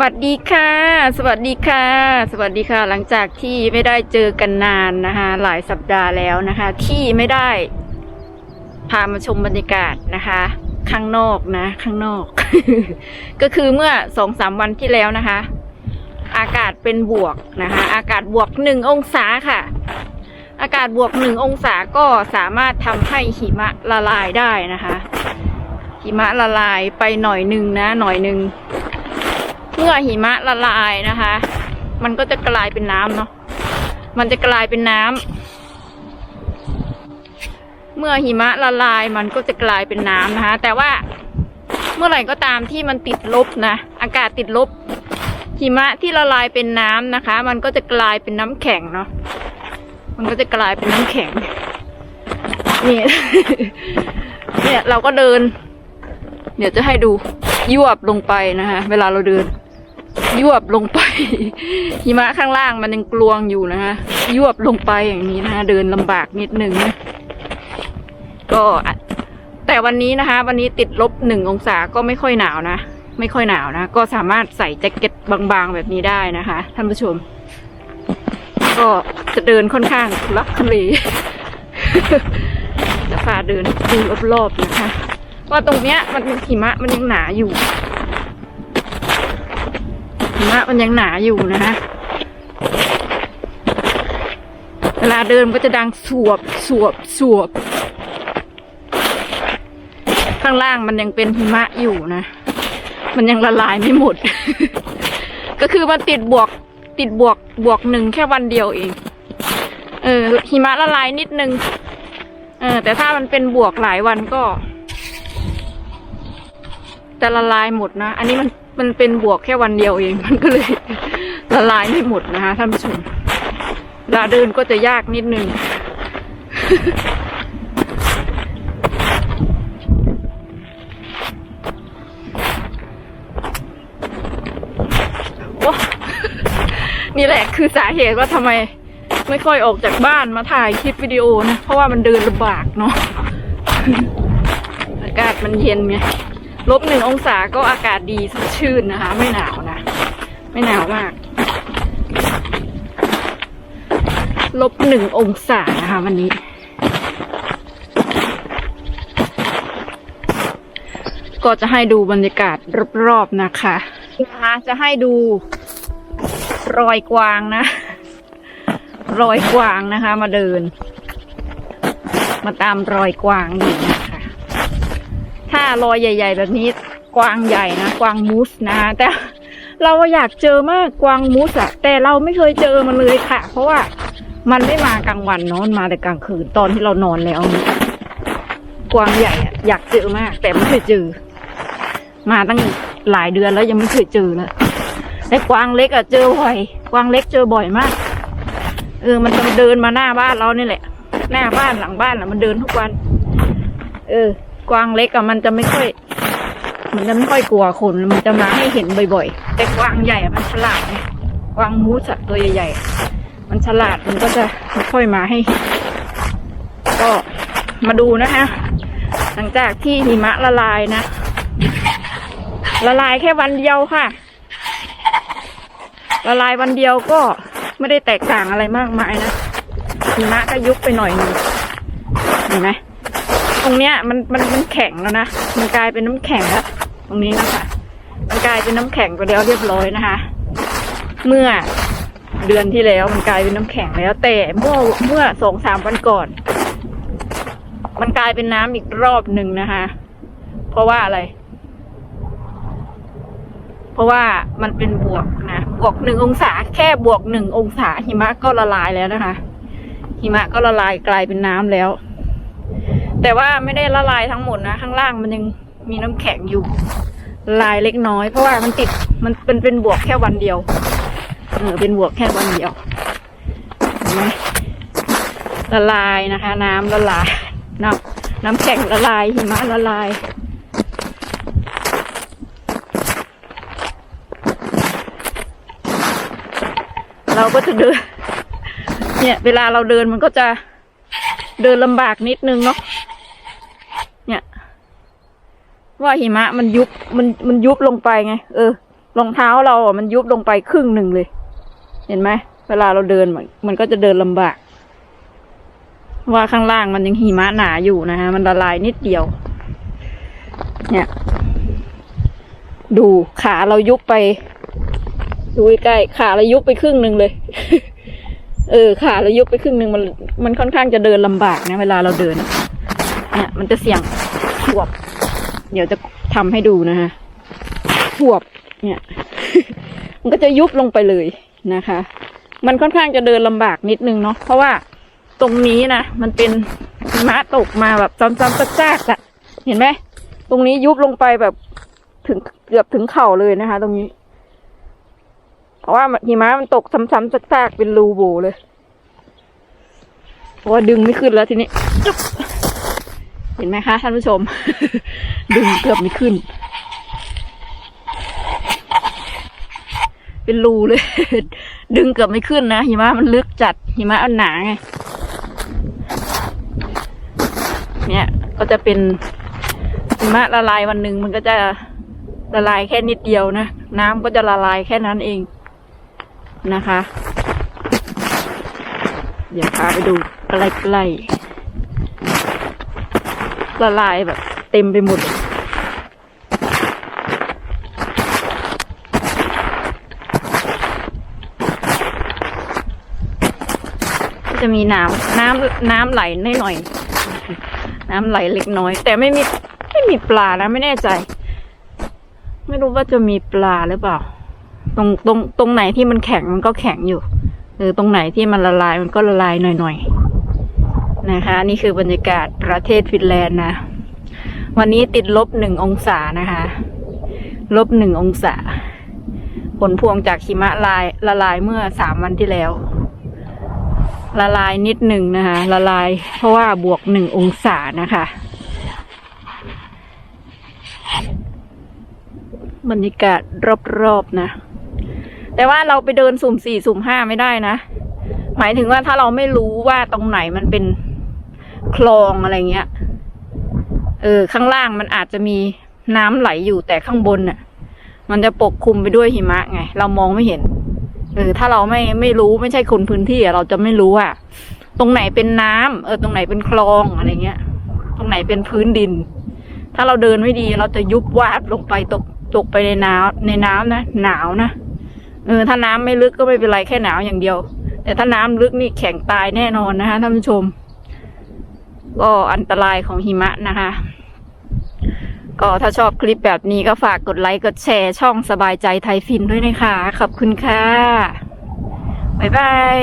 วัสดีค่ะ สวัสดีค่ะ สวัสดีค่ะ หลังจากที่ไม่ได้เจอกันนานนะคะ หลายสัปดาห์แล้วนะคะ ที่ไม่ได้ พามาชมบรรยากาศนะคะ ข้างนอกนะ ข้างนอก ก็คือเมื่อสองสามวันที่แล้วนะคะ อากาศเป็นบวกนะคะ อากาศบวกหนึ่งองศาค่ะ อากาศบวกหนึ่งองศาก็สามารถทำให้หิมะละลายได้นะคะหิมะละลายไปหน่อยหนึ่งนะ หน่อยหนึ่ง เมื่อหิมะละลายนะคะ มันก็จะกลายเป็นน้ำเนาะ มันจะกลายเป็นน้ำ เมื่อหิมะละลายมันก็จะกลายเป็นน้ำนะคะ แต่ว่าเมื่อไหร่ก็ตามที่มันติดลบนะ อากาศติดลบ หิมะที่ละลายเป็นน้ำนะคะ มันก็จะกลายเป็นน้ำแข็งเนาะ มันก็จะกลายเป็นน้ำแข็ง นี่ เนี่ยเราก็เดิน เดี๋ยวจะให้ดูยวบลงไปนะคะ เวลาเราเดิน ยวบลงไปหิมะข้างล่างมันยังกลวงอยู่นะคะยวบลงไปอย่างนี้นะคะเดินลำบากนิดนึงนะก็แต่วันนี้นะคะ วันนี้ติดลบหนึ่งองศาก็ไม่ค่อยหนาวนะไม่ค่อยหนาวนะ ก็สามารถใส่แจ็คเก็ตบางๆแบบนี้ได้นะคะ ท่านผู้ชม ก็จะเดินค่อนข้างลักทุเลจะพาเดินดูรอบๆนะคะว่าตรงเนี้ยมันหิมะมันยังหนาอยู่ มะมันยังหนาอยู่นะฮะเวลาเดินก็จะดังสวบสวบสวบ ข้างล่างมันยังเป็นหิมะอยู่นะ มันยังละลายไม่หมด ก็คือมันติดบวกติดบวกบวกหนึ่งแค่วันเดียวเอง เออหิมะละลายนิดนึง เออ แต่ถ้ามันเป็นบวกหลายวันก็จะละลายหมดนะ อันนี้มัน มันเป็นบวกแค่วันเดียวเอง มันก็เลยละลายไม่หมดนะคะท่านผู้ชมเวลาเดินก็จะยากนิดนึงโอ้นี่แหละคือสาเหตุว่าทำไมไม่ค่อยออกจากบ้านมาถ่ายคลิปวิดีโอนะ เพราะว่ามันเดินลำบากเนาะอากาศมันเย็นไง ลบหนึ่งองศาก็อากาศดีสดชื่นนะคะ ไม่หนาวนะ ไม่หนาวมากลบหนึ่งองศานะคะ วันนี้ ก็จะให้ดูบรรยากาศรอบๆนะคะนะคะจะให้ดูรอยกวางนะ รอยกวางนะคะ มาเดิน มาตามรอยกวางนี่นะารอยใหญ่ ๆ แบบนี้ กวางใหญ่นะ กวางมูสนะ แต่เราอยากเจอมากกวางมูสอะแต่เราไม่เคยเจอมันเลยค่ะ เพราะว่ามันไม่มากลางวันเนอะมันมาแต่กลางคืนตอนที่เรานอนแล้วเนี่ยกวางใหญ่อะอยากเจอมาก แต่ไม่เคยเจอ มาตั้งหลายเดือนแล้วยังไม่เคยเจอเลยแต่กวางเล็กอะเจอบ่อย กวางเล็กเจอบ่อยมาก เออ มันจะเดินมาหน้าบ้านเรานี่แหละ หน้าบ้านหลังบ้านอะมันเดินทุกวัน เออ กวางเล็กอะมันจะไม่ค่อย มันจะไม่ค่อยกลัวคนมันจะมาให้เห็นบ่อยๆ แต่กวางใหญ่อะมันฉลาดไงกวางมูสตัวใหญ่ๆ มันฉลาดมันก็จะไม่ค่อยมาให้เห็นก็มาดูนะคะ หลังจากที่หิมะละลายนะ ละลายแค่วันเดียวค่ะ ละลายวันเดียวก็ไม่ได้แตกต่างอะไรมากมายนะหิมะก็ยุบไปหน่อยหนึงเห็นไหม ตรงเนี้ยมันมันมันแข็งแล้วนะ มันกลายเป็นน้ำแข็งแล้วตรงนี้นะคะ มันกลายเป็นน้ำแข็งไปแล้วเรียบร้อยนะคะ เมื่อเดือนที่แล้วมันกลายเป็นน้ำแข็งแล้ว แต่เมื่อเมื่อสองสามวันก่อน มันกลายเป็นน้ำอีกรอบหนึ่งนะคะ เพราะว่าอะไร เพราะว่ามันเป็นบวกนะบวกหนึ่งองศา แค่บวกหนึ่งองศาหิมะก็ละลายแล้วนะคะ หิมะก็ละลายกลายเป็นน้ำแล้ว แต่ว่าไม่ได้ละลายทั้งหมดนะ ข้างล่างมันยังมีน้ำแข็งอยู่ ลายเล็กน้อย เพราะว่ามันติดมันเป็นเป็นบวกแค่วันเดียวเออเป็นบวกแค่วันเดียวเห็นไหมละลายนะคะ น้ำละลายน้ำน้ำแข็งละลายหิมะละลายเราก็จะเดิน เนี่ย เวลาเราเดินมันก็จะเดินลำบากนิดนึงเนาะ เนี่ยว่าหิมะมันยุบมันมันยุบลงไปไง เออรองเท้าเราอะมันยุบลงไปครึ่งหนึ่งเลย เห็นไหมเวลาเราเดินมันมันก็จะเดินลำบาก ว่าข้างล่างมันยังหิมะหนาอยู่นะฮะ มันละลายนิดเดียว เนี่ย ดูขาเรายุบไป ดูใกล้ขาเรายุบไปครึ่งหนึ่งเลย เออขาเรายุบไปครึ่งหนึ่งมัน มันค่อนข้างจะเดินลำบากนะ เวลาเราเดิน เนี่ย มันจะเสี่ยงขวบ เดี๋ยวจะทำให้ดูนะฮะขวบ เนี่ย มันก็จะยุบลงไปเลยนะคะ มันค่อนข้างจะเดินลำบากนิดนึงเนาะเพราะว่าตรงนี้นะมันเป็นหิมะตกมาแบบซ้ำๆซากๆอะเห็นไหมตรงนี้ยุบลงไปแบบถึงเกือบถึงเข่าเลยนะคะ ตรงนี้ เพราะว่าหิมะมันตกซ้ำๆซากๆเป็นรูโบเลยเพราะว่าดึงไม่ขึ้นแล้วทีนี้จุ๊บ เห็นไหมคะท่านผู้ชม ดึงเกือบไม่ขึ้น เป็นรูเลย ดึงเกือบไม่ขึ้นนะหิมะมันลึกจัดหิมะมันหนาไงเนี่ยก็จะเป็นหิมะละลายวันหนึ่งมันก็จะละลายแค่นิดเดียวนะ น้ำก็จะละลายแค่นั้นเองนะคะ เดี๋ยวพาไปดูใกล้ๆ ละลายแบบ เต็มไปหมดจะมีน้ำน้ำน้ำไหลน้อยหน่อย น้ำไหลเล็กน้อย แต่ไม่มีไม่มีปลานะไม่แน่ใจ ไม่รู้ว่าจะมีปลาหรือเปล่า ตรงตรงตรงไหนที่มันแข็งมันก็แข็งอยู่เออตรงไหนที่มันละลายมันก็ละลายหน่อยๆ นะคะนี่คือบรรยากาศประเทศฟินแลนด์นะ วันนี้ติดลบหนึ่งองศานะคะ ลบหนึ่งองศา ผลพวงจากหิมะลายละลายเมื่อสามวันที่แล้ว ละลายนิดหนึ่งนะคะ ละลายเพราะว่าบวกหนึ่งองศานะคะ บรรยากาศรอบๆนะ แต่ว่าเราไปเดินสุ่มสี่สุ่มห้าไม่ได้นะหมายถึงว่าถ้าเราไม่รู้ว่าตรงไหนมันเป็น คลองอะไรเงี้ย เออ ข้างล่างมันอาจจะมีน้ำไหลอยู่แต่ข้างบนน่ะ มันจะปกคลุมไปด้วยหิมะไง เรามองไม่เห็น เออ ถ้าเราไม่ไม่รู้ไม่ใช่คนพื้นที่อะเราจะไม่รู้ว่าตรงไหนเป็นน้ำเออ ตรงไหนเป็นคลองอะไรเงี้ย ตรงไหนเป็นพื้นดิน ถ้าเราเดินไม่ดีเราจะยุบวาบลงไปตกตกไปในน้ำในน้ำนะหนาวนะเออ ถ้าน้ำไม่ลึกก็ไม่เป็นไรแค่หนาวอย่างเดียว แต่ถ้าน้ำลึกนี่แข็งตายแน่นอนนะคะท่านผู้ชม ก็อันตรายของหิมะนะคะ ก็ถ้าชอบคลิปแบบนี้ก็ฝากกดไลค์ กดแชร์ช่องสบายใจไทยฟินด้วยนะคะ ขอบคุณค่ะ บ๊ายบาย